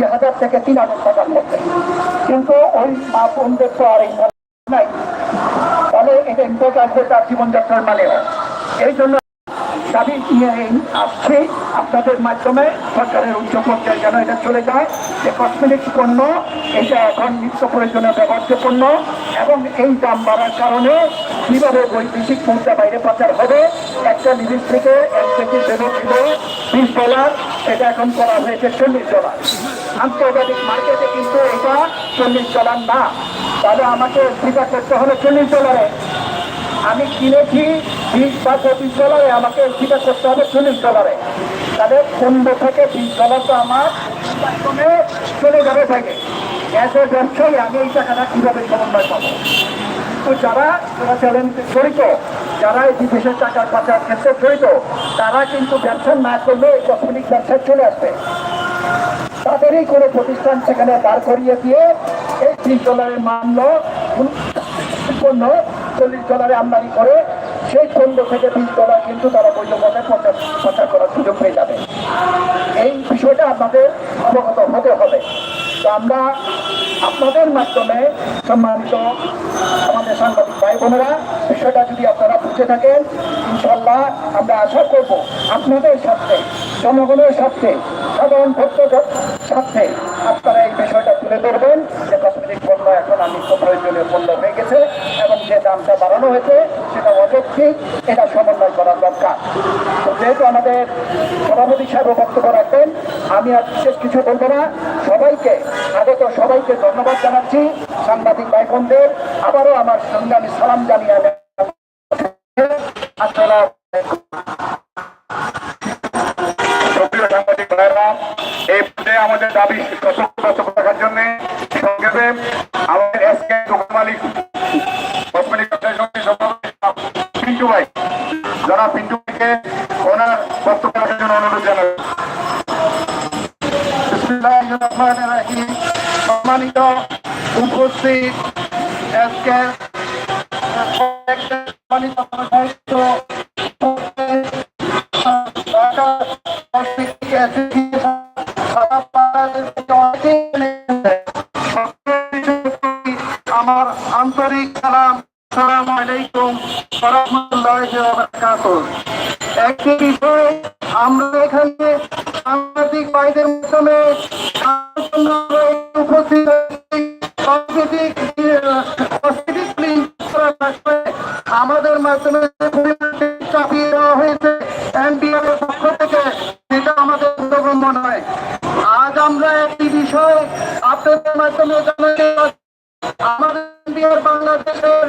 দুই হাজার থেকে তিন হাজার টাকার মধ্যে। কিন্তু ওই মা বোনদের তো আর এই নাই। তাহলে এটা ইম্পোর্ট আসবে তার জীবনযাত্রার মানেও এই জন্য দাবি নিয়ে আসছি। আপনাদের মাধ্যমে সরকারের উচ্চ পর্যায়ে যেন এটা চলে যায়, যে কসমেটিক্স পণ্য, এটা এখন নিত্য প্রয়োজনীয় ব্যবহার্য পণ্য, এবং এই দাম বাড়ার কারণে কীভাবে বৈদেশিক মুদ্রা বাইরে পাচার হবে, একটা লিমিট থেকে এক কেজি বেরো ছিল বিশ ডলার, এটা এখন করা হয়েছে চল্লিশ ডলার। আন্তর্জাতিক মার্কেটে কিন্তু এটা চল্লিশ ডলার না। তাহলে আমাকে স্বীকার করতে হলে চল্লিশ ডলারে। আমি কিনেছি বিশ বা পঁচিশ ডলারে, আমাকে স্বীকার করতে হবে চল্লিশ ডলারে। তাহলে পনেরো থেকে বিশ ডলার তো আমার মাধ্যমে চলে যাবে থাকে গ্যাসের ব্যবসায়ী, আমি এই টাকাটা কীভাবে সমন্বয় পাবো তো যারা চোরাচালান জড়িত, যারা এই বিদেশের টাকার পাচার ক্ষেত্রে জড়িত, তারা কিন্তু ব্যবসা না করলে এই ব্যবসায় চলে আসবে। তাদেরই কোনো প্রতিষ্ঠান সেখানে দাঁড় করিয়ে দিয়ে এই ত্রিশ ডলারের মান্য পণ্য চল্লিশ ডলারে আমদানি করে সেই পণ্য থেকে বিশ ডলার কিন্তু তারা বৈধভাবে প্রচার প্রচার করার সুযোগ পেয়ে যাবে। এই বিষয়টা আপনাদের অবগত হতে হবে। আমরা আপনাদের মাধ্যমে সম্মানিত আমাদের সাংবাদিক ভাই বোনেরা বিষয়টা যদি আপনারা বুঝে থাকেন ইনশাল্লাহ আমরা আশা করব আপনাদের সাথে জনগণের সাথে সাধারণ ভক্তদের সাথে আপনারা এই বিষয়টা তুলে ধরবেন। যে কসমেটিক পণ্য এখন নিত্য প্রয়োজনীয় পণ্য হয়ে গেছে এবং যে দামটা বাড়ানো হয়েছে, সেটা অযৌক্তিক, এটা তো যেহেতু আমাদের সভাপতি সাহেব বক্তব্য রাখবেন, আমি আর বিশেষ কিছু বলব না। সবাইকে, আগত সবাইকে ধন্যবাদ জানাচ্ছি। সাংবাদিক ভাই বোনদের আবারও আমার সংগ্রামী সালাম জানিয়ে সাংবাদিক আমাদের দাবি সতর্ক রাখার জন্য সংক্ষেপে আমাদের এস কে দোকান মালিক যারা পিন্টুকে ওনার বক্তব্য রাখার জন্য অনুরোধ জানাবেন সম্মানিত উপস্থিত আজকে সম্মানিত আমাদের মাধ্যমে চাপিয়ে দেওয়া হয়েছে পক্ষ থেকে। সেটা আমাদের বোধগম্য নয়। আজ আমরা একটি বিষয় আপনাদের মাধ্যমে জানাতে আমাদের বাংলাদেশের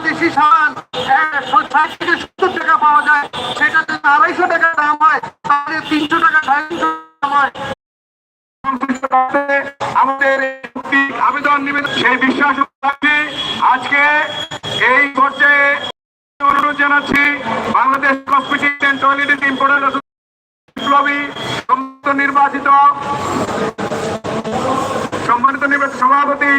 বাংলাদেশি সাবান, ষাট থেকে সত্তর টাকা পাওয়া যায়। সেটাতে আড়াইশো টাকা দাম হয় তাহলে তিনশো টাকা সাড়ে তিনশো দাম হয়। আমাদের আবেদন নিবেদন সেই বিশ্বাস আজকে এই পর্যায়ে অনুরোধ জানাচ্ছি Bangladesh cosmetic and toilet importer বিপ্লবী সম্মানিত নির্বাচিত সম্মানিত নির্বাচিত সভাপতি